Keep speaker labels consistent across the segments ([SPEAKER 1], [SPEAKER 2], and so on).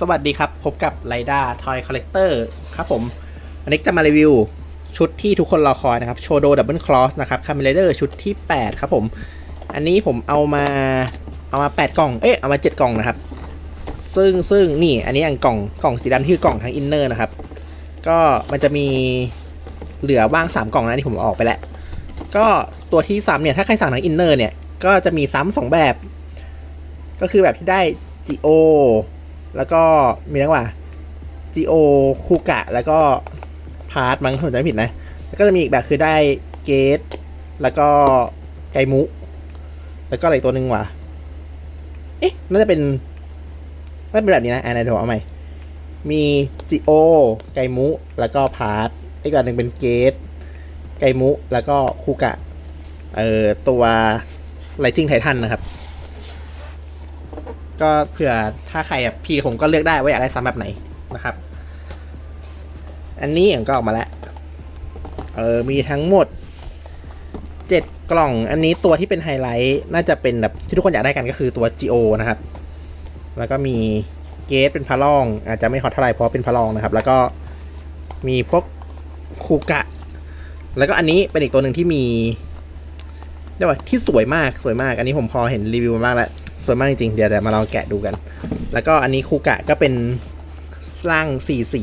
[SPEAKER 1] สวัสดีครับ พบกับไ i ด้าทอยคอลเลกเตอร์ครับผมวันนี้จะมารีวิว ชุดที่ทุกคนรอคอยนะครับโชโดดับเบิลคลอสนะครับคาเมเลเดอร์ชุดที่ 8 ครับผม อันนี้ผมเอามาเอามา 8 กล่อง เอ๊ะเอามา 7 กล่องนะครับ ซึ่งซึ่งนี่อันนี้อันกล่องกล่องสีดำที่คือกล่องทั้งอินเนอร์นะครับ ก็มันจะมีเหลือว่าง 3 กล่องนะที่ผมออกไปแล้ว ก็ตัวที่ซ้ำเนี่ยถ้าใครสั่งทั้งอินเนอร์เนี่ยก็จะมีซ้ำสองแบบ ก็คือแบบที่ได้ GO แล้วก็มีทั้งว่า GO คูกะ แล้วก็พาร์ทมั้งถ้าผมจำไม่ผิดนะ แล้วก็จะมีอีกแบบคือได้เกต แล้วก็ไกมุ แล้วก็อะไรตัวหนึ่งว่ะ เอ๊ะน่าจะเป็นน่าจะเป็นแบบนี้นะอ่านในถัวเอาใหม่ มี GO ไกมุ แล้วก็พาร์ทอีกแบบหนึ่งเป็นเกต ไกมุ แล้วก็คูกะ เอ่อตัวไ i ซิ n งไททันนะครับ ก็เผื่อถ้าใครแบบพี่ผมก็เลือกได้ว่าอยากได้ซ้ำแบบไหนนะครับ อันนี้อย่างก็ออกมาแล้ว เออมีทั้งหมดเจ็ดกล่อง อันนี้ตัวที่เป็นไฮไลท์น่าจะเป็นแบบที่ทุกคนอยากได้กันก็คือตัว GO นะครับ แล้วก็มีเกสเป็นพาลอง อาจจะไม่ฮอตเท่าไหร่เพราะเป็นพาลองนะครับ แล้วก็มีพวกคูกะ แล้วก็อันนี้เป็นอีกตัวหนึ่งที่มีเรียกว่าที่สวยมากสวยมาก อันนี้ผมพอเห็นรีวิวมามากแล้ว สวยมากจริงๆเดี๋ยวเดี๋ยวมาลองแกะดูกัน แล้วก็อันนี้คูกะก็เป็นร่างสีสี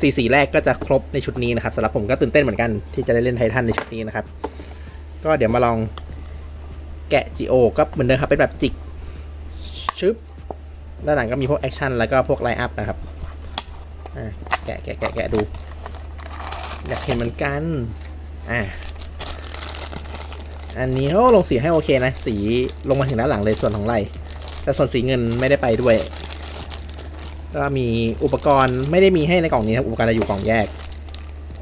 [SPEAKER 1] สีสีแรกก็จะครบในชุดนี้นะครับสำหรับผมก็ตื่นเต้นเหมือนกันที่จะได้เล่นไททันในชุดนี้นะครับ ก็เดี๋ยวมาลองแกะ GO ก็เหมือนเดิมครับเป็นแบบจิกชึบด้านหลังก็มีพวกแอคชั่นแล้วก็พวกไลน์อัพนะครับแกะแกะแกะแกะดู อยากเห็นเหมือนกัน อ่า อันนี้โอ้ลงสีให้โอเคนะ สีลงมาถึงด้านหลังเลยส่วนของไหลแต่ส่วนสีเงินไม่ได้ไปด้วยก็มีอุปกรณ์ไม่ได้มีให้ในกล่องนี้ครับอุปกรณ์จะอยู่กล่องแยก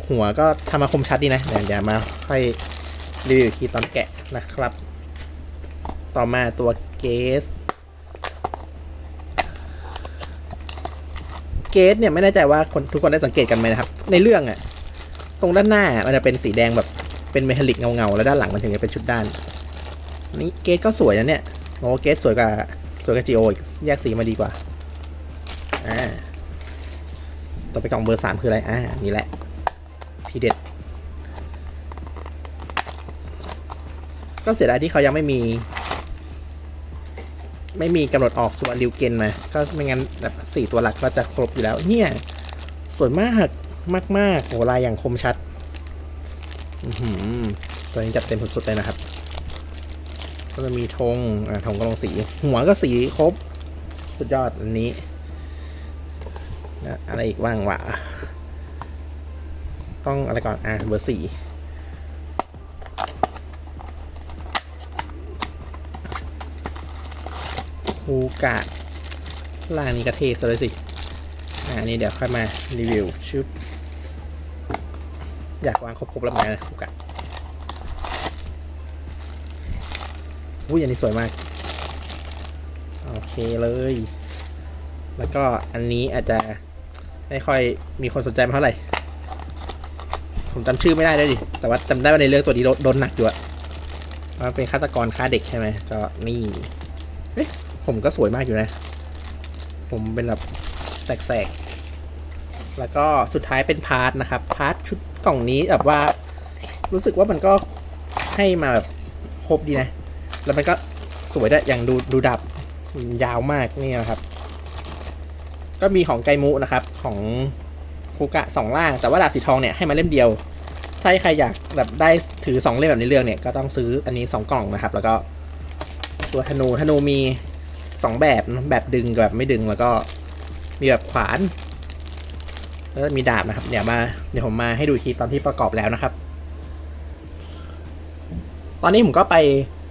[SPEAKER 1] หัวก็ทำมาคมชัดดีนะเดี๋ยวเดี๋ยวมาค่อยรีวิวทีตอนแกะนะครับ ต่อมาตัวเกสเกสเนี่ยไม่แน่ใจว่าคนทุกคนได้สังเกตกันไหมนะครับ ในเรื่องอะตรงด้านหน้ามันจะเป็นสีแดงแบบ เป็นเมทัลลิกเงาๆแล้วด้านหลังมันถึงจะเป็นชุดด้านนี่เกสก็สวยนะเนี่ยโอ้เกสสวยกว่าสวยกว่าจีโออีกแยกสีมาดีกว่าอ่าต่อไปกล่องเบอร์สามคืออะไรอ่านี่แหละทีเด็ด ก็เสียดายที่เขายังไม่มี ไม่มีกำหนดออกตัวริวเกนมา ก็ไม่งั้นแบบสี่ตัวหลักก็จะครบอยู่แล้ว เนี่ย สวยมากมากๆโหลายอย่างคมชัด ตัวนี้จัดเต็มสุดๆเลยนะครับ ก็จะมีธงอ่าธงก็ลงสี หัวก็สีครบ สุดยอดอันนี้นะอะไรอีกบ้างวะต้องอะไรก่อน อ่าเบอร์สี่คูกะล่างนี้ก็เทซะเลยสิ อ่าอันนี้เดี๋ยวค่อยมารีวิวชุบ อยากวางครบๆแล้วเหมือนกันนะคูกะอุ้ยอันนี้สวยมาก โอเคเลย แล้วก็อันนี้อาจจะไม่ค่อยมีคนสนใจมาเท่าไหร่ ผมจำชื่อไม่ได้เลยดิ แต่ว่าจำได้ว่าในเรื่องตัวนี้โดนหนักอยู่อะมันเป็นฆาตกรฆ่าเด็กใช่ไหมก็นี่เอ๊ะผมก็สวยมากอยู่นะ ผมเป็นแบบแสกๆ แล้วก็สุดท้ายเป็นพาร์ทนะครับ พาร์ทชุด กล่องนี้แบบว่า รู้สึกว่ามันก็ให้มาแบบครบดีนะ แล้วมันก็สวยด้วยอย่างดูดูดับยาวมากนี่นะครับ ก็มีของไกมุนะครับ ของคูกะสองล่าง แต่ว่าดาบสีทองเนี่ยให้มาเล่มเดียว ถ้าใครอยากแบบได้ถือสองเล่มแบบในเรื่องเนี่ยก็ต้องซื้ออันนี้สองกล่องนะครับ แล้วก็ตัวธนูธนูมีสองแบบแบบดึงกับแบบไม่ดึงแล้วก็มีแบบขวาน แล้วมีดาบนะครับ เดี๋ยวมาเดี๋ยวผมมาให้ดูทีตอนที่ประกอบแล้วนะครับ ตอนนี้ผมก็ไป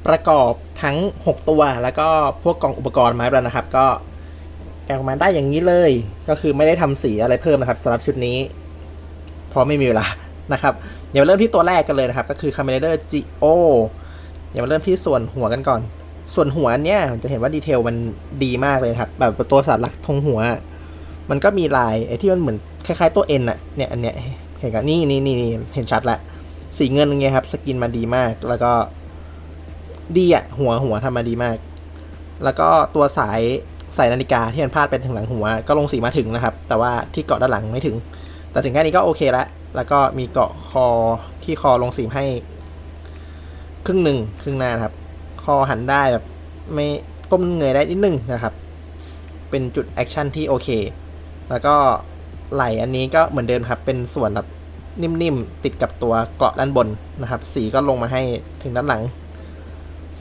[SPEAKER 1] ประกอบทั้ง 6 ตัว แล้วก็พวกกล่องอุปกรณ์มาแล้วนะครับ ก็แกะออกมาได้อย่างนี้เลย ก็คือไม่ได้ทำสีอะไรเพิ่มนะครับสำหรับชุดนี้เพราะไม่มีเวลานะครับ เดี๋ยวเริ่มที่ตัวแรกกันเลยนะครับ ก็คือ c a m e r a d e r Geo เดี๋ยวมาเริ่มที่ส่วนหัวกันก่อน ส่วนหัวเนี่ยจะเห็นว่าดีเทลมันดีมากเลยครับ แบบตัวสัตว์ลักษณ์ทงหัว มันก็มีลายไอ้ที่มันเหมือน คล้ายๆตัวเอ็นอะเนี่ยอันเนี้ยเห็นกันนี่นี่นี่นี่เห็นชัดละสีเงินไงครับ สกินมาดีมากแล้วก็ดีอะหัวหัวทำมาดีมาก แล้วก็ตัวสายใส่นาฬิกาที่มันพาดเป็นถึงหลังหัว ก็ลงสีมาถึงนะครับ แต่ว่าที่เกาะด้านหลังไม่ถึง แต่ถึงแค่นี้ก็โอเคล้วแล้วก็มีเกาะคอที่คอลงสีให้ ครึ่งหนึ่งครึ่งหน้านะครับ คอหันได้แบบไม่ก้มเงยได้นิดนึงนะครับ เป็นจุดแอคชั่นที่โอเค แล้วก็ ไหลอันนี้ก็เหมือนเดิมครับ เป็นส่วนแบบนิ่มๆ ติดกับตัวเกาะด้านบนนะครับ สีก็ลงมาให้ถึงด้านหลัง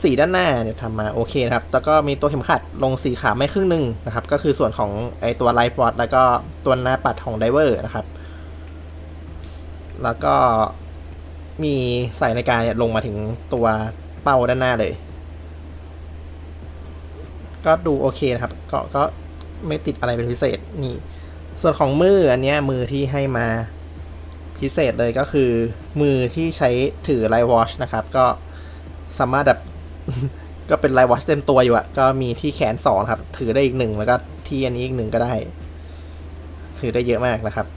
[SPEAKER 1] สีด้านหน้าเนี่ยทำมาโอเคนะครับ แล้วก็มีตัวเข็มขัดลงสีขาวไม่ครึ่งหนึ่งนะครับ ก็คือส่วนของไอตัวไลฟ์วอร์ดแล้วก็ตัวหน้าปัดของไดเวอร์นะครับ แล้วก็มีใส่นาฬิกาเนี่ยลงมาถึงตัวเป้าด้านหน้าเลย ก็ดูโอเคนะครับ ก็ก็ไม่ติดอะไรเป็นพิเศษนี่ ส่วนของมืออันเนี้ยมือที่ให้มาพิเศษเลยก็คือ มือที่ใช้ถือไลวอชนะครับ ก็สามารถแบบก็เป็นไลวอชเต็มตัวอยู่อะก็มีที่แขนสองครับ ถือได้อีกหนึ่งแล้วก็ที่อันนี้อีกหนึ่งก็ได้ ถือได้เยอะมากนะครับ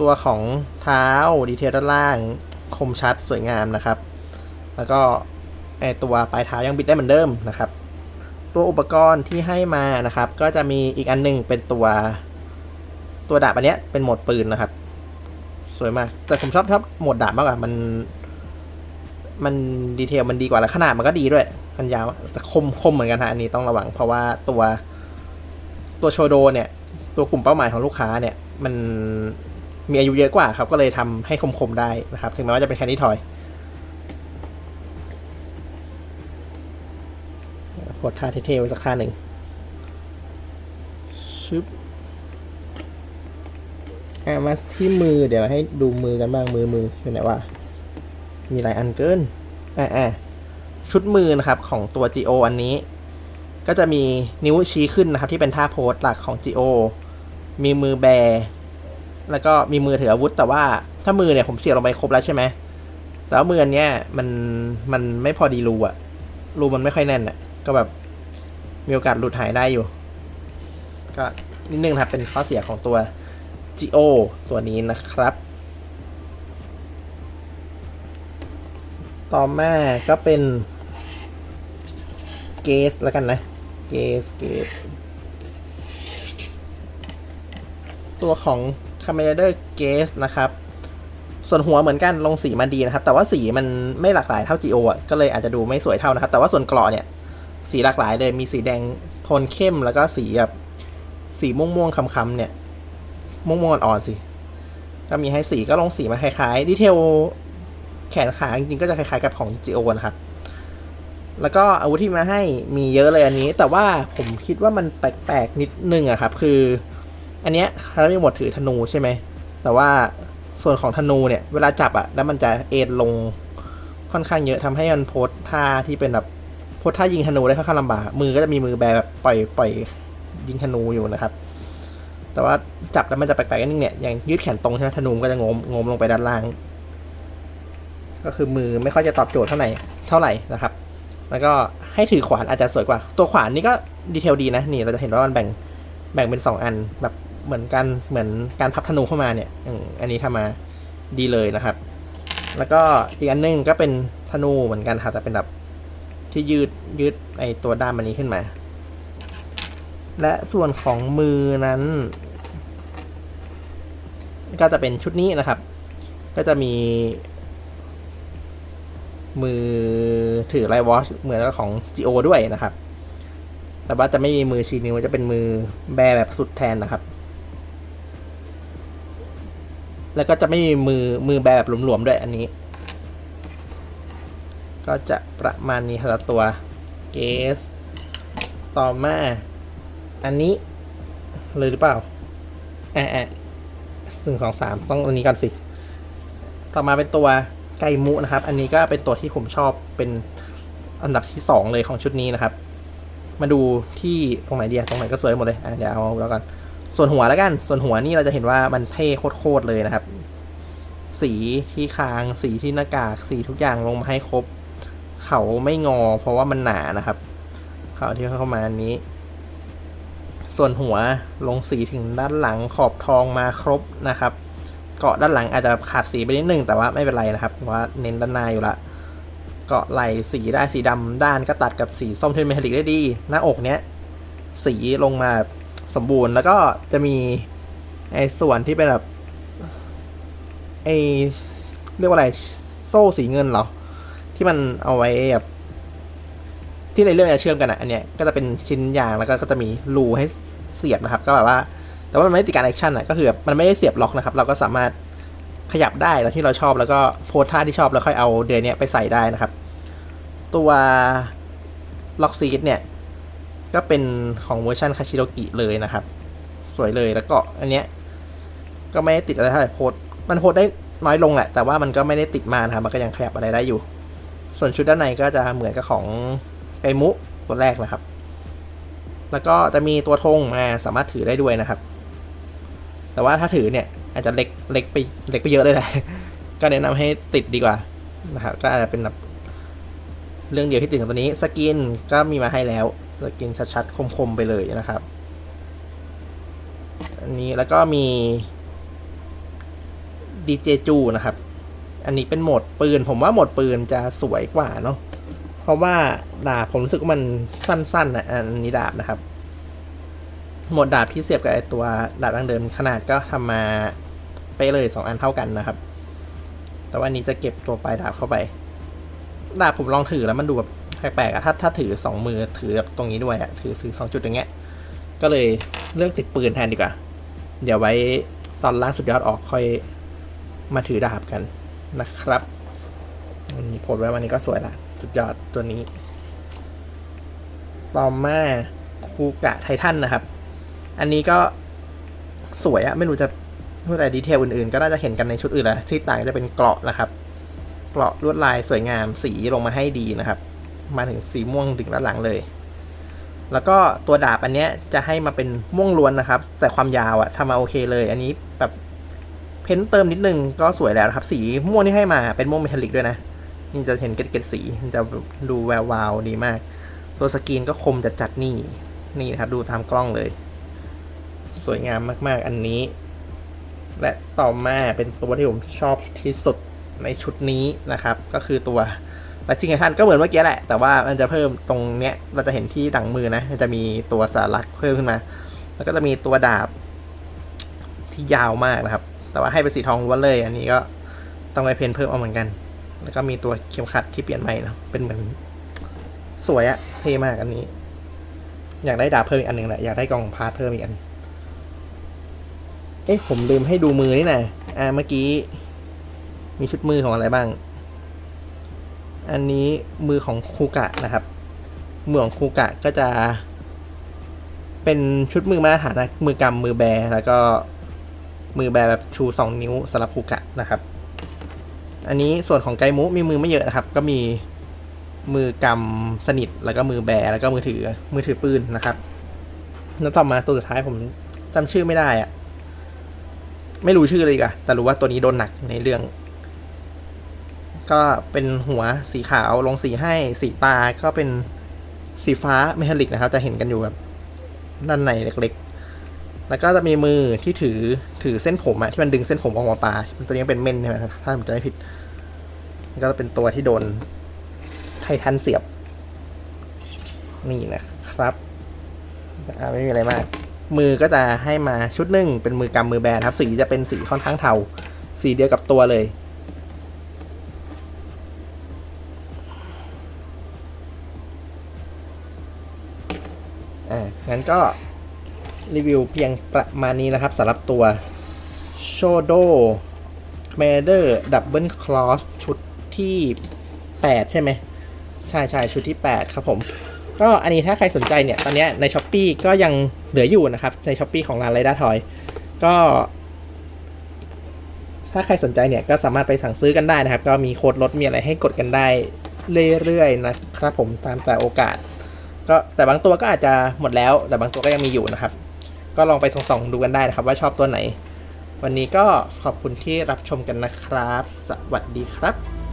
[SPEAKER 1] ตัวของเท้าดีเทลด้านล่างคมชัดสวยงามนะครับ แล้วก็ไอตัวปลายเท้ายังบิดได้เหมือนเดิมนะครับ ตัวอุปกรณ์ที่ให้มานะครับ ก็จะมีอีกอันหนึงเป็นตัว ตัวดาบอันเนี้ยเป็นโหมดปืนนะครับ สวยมาก แต่ผมชอบชอบโหมดดาบมากกว่ามัน มันดีเทลมันดีกว่าแล้วขนาดมันก็ดีด้วยมันยาวแต่คมคมเหมือนกันฮะอันนี้ต้องระวัง เพราะว่าตัวตัวโชโดเนี่ย ตัวกลุ่มเป้าหมายของลูกค้าเนี่ย มันมีอายุเยอะกว่าครับ ก็เลยทำให้คมๆได้นะครับ ถึงแม้ว่าจะเป็นแคนดี้ทอยโคตรท่าเท่ๆไว้สักท่าหนึ่งชึบ อะมาที่มือเดี๋ยวให้ดูมือกันบ้างมือมืออยู่ไหนวะมีหลายอันเกินอะอะชุดมือนะครับของตัว GO อันนี้ ก็จะมีนิ้วชี้ขึ้นนะครับ ที่เป็นท่าโพสหลักของ GO มีมือแบร์แล้วก็มีมือถืออาวุธ แต่ว่าถ้ามือเนี่ยผมเสียบลงไปครบแล้วใช่ไหมแต่ว่ามืออันเนี้ยมันมันไม่พอดีรูอะรูมันไม่ค่อยแน่นอะก็แบบมีโอกาสหลุดหายได้อยู่ ก็นิดนึงนะครับเป็นข้อเสียของตัว Geo ตัวนี้นะครับ ต่อมาก็เป็นเกสแล้วกันนะ เกสเกสตัวของ c a m e r a d e r g a z e นะครับ ส่วนหัวเหมือนกันลงสีมาดีนะครับ แต่ว่าสีมันไม่หลากหลายเท่า Geo อะก็เลยอาจจะดูไม่สวยเท่านะครับ แต่ว่าส่วนเกราะเนี่ย สีหลากหลายเลยมีสีแดงโทนเข้มแล้วก็สีแบบสีม่วงๆคำๆเนี่ย ม่วงๆอ่อนๆสิ ก็มีให้สีก็ลงสีมาคล้ายๆ ดีเทลแขนขาจริงๆก็จะคล้ายๆกับของ GO นะครับ แล้วก็อาวุธที่มาให้มีเยอะเลยอันนี้ แต่ว่าผมคิดว่ามันแปลกๆนิดนึงอะครับ คือ อันเนี้ยเขาไม่หมดถือธนูใช่ไหม แต่ว่าส่วนของธนูเนี่ย เวลาจับอะแล้วมันจะเอ็นลงค่อนข้างเยอะทำให้มันโพสท่าที่เป็นแบบโพสท่ายิงธนูได้ค่อนข้างลำบาก มือก็จะมีมือแบแบบปล่อยปล่อยยิงธนูอยู่นะครับ แต่ว่าจับแล้วมันจะแปลกๆนิดนึงเนี่ยอย่างยืดแขนตรงใช่ไหมธนูก็จะงมงมลงไปด้านล่าง ก็คือมือไม่ค่อยจะตอบโจทย์เท่าไหร่เท่าไหร่นะครับ แล้วก็ให้ถือขวานอาจจะสวยกว่า ตัวขวานนี่ก็ดีเทลดีนะนี่เราจะเห็นว่ามันแบ่งแบ่งเป็นสองอันแบบเหมือนกันเหมือนการพับธนูเข้ามาเนี่ยอันนี้ทำมาดีเลยนะครับ แล้วก็อีกอันหนึงก็เป็นธนูเหมือนกันครับแต่เป็นแบบที่ยืดยืดไอตัวด้ามอันนี้ขึ้นมา และส่วนของมือนั้น ก็จะเป็นชุดนี้นะครับ ก็จะมี มือถือไลวอชเหมือนกับของ GO ด้วยนะครับ แต่ว่าจะไม่มีมือชี้นิ้วจะเป็นมือแบแบบสุดแทนนะครับ แล้วก็จะไม่มีมือมือแบแบบหลวมๆด้วยอันนี้ ก็จะประมาณนี้ครับตัวเกสต่อมา อันนี้เลยหรือเปล่าแอะ แอะซึ่งสองสามต้องอันนี้ก่อนสิ ต่อมาเป็นตัวไก่มุนะครับ อันนี้ก็เป็นตัวที่ผมชอบเป็นอันดับที่สองเลยของชุดนี้นะครับ มาดูที่ตรงไหนเดียตรงไหนก็สวยหมดเลยอะเดี๋ยวเอาแล้วกัน ส่วนหัวแล้วกัน ส่วนหัวนี่เราจะเห็นว่ามันเท่โคตรเลยนะครับ สีที่คาง สีที่หน้ากาก สีทุกอย่างลงมาให้ครบ เขาไม่งอ เพราะว่ามันหนานะครับ เขาที่เข้ามาอันนี้ ส่วนหัวลงสีถึงด้านหลังขอบทองมาครบนะครับ เกาะด้านหลังอาจจะขาดสีไปนิดนึงแต่ว่าไม่เป็นไรนะครับเพราะว่าเน้นด้านหน้าอยู่ละเกาะไหลสีได้สีดำด้านก็ตัดกับสีส้มที่เป็นเมทัลลิกได้ดี หน้าอกเนี้ยสีลงมาสมบูรณ์แล้วก็จะมีไอ้ส่วนที่เป็นแบบไอ้เรียกว่าอะไรโซ่สีเงินเหรอที่มันเอาไว้แบบ ที่ในเรื่องจะเชื่อมกันอะอันเนี้ยก็จะเป็นชิ้นยางแล้วก็ก็จะมีรูให้เสียบนะครับ ก็แบบว่า แต่ว่ามันไม่ได้ติดการแอคชั่นอะก็คือมันไม่ได้เสียบล็อกนะครับ เราก็สามารถขยับได้แล้วที่เราชอบแล้วก็โพสท่าที่ชอบแล้วค่อยเอาเดือนนี้ไปใส่ได้นะครับ ตัวล็อกซีดเนี่ย ก็เป็นของเวอร์ชันคาชิโรกิเลยนะครับ สวยเลยแล้วก็อันเนี้ยก็ไม่ได้ติดอะไรเท่าไหร่โพสมันโพสได้น้อยลงแหละแต่ว่ามันก็ไม่ได้ติดมานะครับมันก็ยังขยับอะไรได้อยู่ ส่วนชุดด้านในก็จะเหมือนกับของ ไกมุตัวแรกนะครับ แล้วก็จะมีตัวธงมาสามารถถือได้ด้วยนะครับ แต่ว่าถ้าถือเนี่ยอาจจะเล็กเล็กไปเล็กไปเยอะเลยแหละก็แนะนำให้ติดดีกว่านะครับ ก็อาจจะเป็นแบบเรื่องเดียวที่ติดกับตัวนี้สกินก็มีมาให้แล้วสกินชัดๆคมๆไปเลยนะครับ อันนี้แล้วก็มี DJ จูนะครับ อันนี้เป็นโหมดปืน ผมว่าโหมดปืนจะสวยกว่าเนาะ เพราะว่าดาบผมรู้สึกว่ามันสั้นๆนะอันนี้ดาบนะครับ หมดดาบที่เสียบกับไอตัวดาบดังเดิมขนาดก็ทำมาไปเลยสองอันเท่ากันนะครับ แต่ว่าอันนี้จะเก็บตัวปลายดาบเข้าไป ดาบผมลองถือแล้วมันดูแบบแปลกๆอะถ้าถ้าถือสองมือถือแบบตรงนี้ด้วยอะถือถือสองจุดอย่างเงี้ย ก็เลยเลือกติดปืนแทนดีกว่า เดี๋ยวไว้ตอนล่างสุดยอดออกค่อยมาถือดาบกันนะครับอันนี้โพสไว้วันนี้ก็สวยละ สุดยอด ตัวนี้ ต่อมาคูกะไททันนะครับ อันนี้ก็สวยอะไม่รู้จะพูดอะไรดีเทลอื่นๆ ก็น่าจะเห็นกันในชุดอื่นแหละที่ต่างจะเป็นเกราะนะครับ เกราะลวดลายสวยงามสีลงมาให้ดีนะครับ มาถึงสีม่วงถึงด้านหลังเลย แล้วก็ตัวดาบอันเนี้ยจะให้มาเป็นม่วงล้วนนะครับ แต่ความยาวอะทำมาโอเคเลย อันนี้แบบเพ้นท์เติมนิดนึงก็สวยแล้วครับ สีม่วงที่ให้มาเป็นม่วงเมทัลลิกด้วยนะ นี่จะเห็นเกล็ดๆสีมันจะดูแวววาวดีมาก ตัวสกรีนก็คมจัดๆนี่นี่นะครับดูตามกล้องเลย สวยงามมากๆอันนี้ และต่อมาเป็นตัวที่ผมชอบที่สุดในชุดนี้นะครับ ก็คือตัวและจริงๆท่านก็เหมือนเมื่อกี้แหละ แต่ว่ามันจะเพิ่มตรงเนี้ยเราจะเห็นที่ดังมือนะ มันจะมีตัวสารักเพิ่มขึ้นมา แล้วก็จะมีตัวดาบที่ยาวมากนะครับ แต่ว่าให้เป็นสีทองล้วนเลย อันนี้ก็ต้องไปเพ้นเพิ่มเอาเหมือนกัน แล้วก็มีตัวเข็มขัดที่เปลี่ยนใหม่นะเป็นเหมือน สวยอะเท่มากอันนี้ อยากได้ดาบเพิ่มอีกอันหนึ่งแหละอยากได้กล่องพาร์ทเพิ่มอีกอัน เอ๊ะผมลืมให้ดูมือนี่นะอ่าเมื่อกี้ มีชุดมือของอะไรบ้าง อันนี้มือของคูกะนะครับมือของคูกะก็จะ เป็นชุดมือมาตรฐานนะมือกำมือแบร์แล้วก็มือแบร์แบบชูสองนิ้วสำหรับคูกะนะครับ อันนี้ส่วนของไกมุมีมือไม่เยอะนะครับ ก็มีมือกำสนิทแล้วก็มือแบแล้วก็มือถือมือถือปืนนะครับแล้วต่อมาตัวสุดท้ายผมจำชื่อไม่ได้อะไม่รู้ชื่อเลยดีกว่าแต่รู้ว่าตัวนี้โดนหนักในเรื่อง ก็เป็นหัวสีขาวลงสีให้สีตาก็เป็นสีฟ้าเมทัลลิกนะครับ จะเห็นกันอยู่แบบด้านในเล็กๆ แล้วก็จะมีมือที่ถือถือเส้นผมอะที่มันดึงเส้นผมออกมาปลาตัวนี้เป็นเม่นใช่ไหมครับถ้าผมจำไม่ผิดมันก็จะเป็นตัวที่โดนไททันเสียบ นี่นะครับไม่มีอะไรมาก มือก็จะให้มาชุดหนึ่งเป็นมือกำมือแบนครับ สีจะเป็นสีค่อนข้างเทา สีเดียวกับตัวเลย อ่างั้นก็ รีวิวเพียงประมาณนี้นะครับสำหรับตัว s h o d o m a d e r Double Cross ชุดที่ 8 ใช่ไหมใช่ใช่ชุดที่ 8 ครับผม ก็อันนี้ถ้าใครสนใจเนี่ย ตอนนี้ใน s h อ p e e ก็ยังเหลืออยู่นะครับ ใน s h อ p e e ของร้านไรด้าทอยก็ ถ้าใครสนใจเนี่ย ก็สามารถไปสั่งซื้อกันได้นะครับ ก็มีโค้ดลดมีอะไรให้กดกันได้เรื่อยๆนะครับผมตามแต่โอกาส ก็แต่บางตัวก็อาจจะหมดแล้ว แต่บางตัวก็ยังมีอยู่นะครับ ก็ลองไปส่องๆดูกันได้นะครับ ว่าชอบตัวไหน วันนี้ก็ขอบคุณที่รับชมกันนะครับ สวัสดีครับ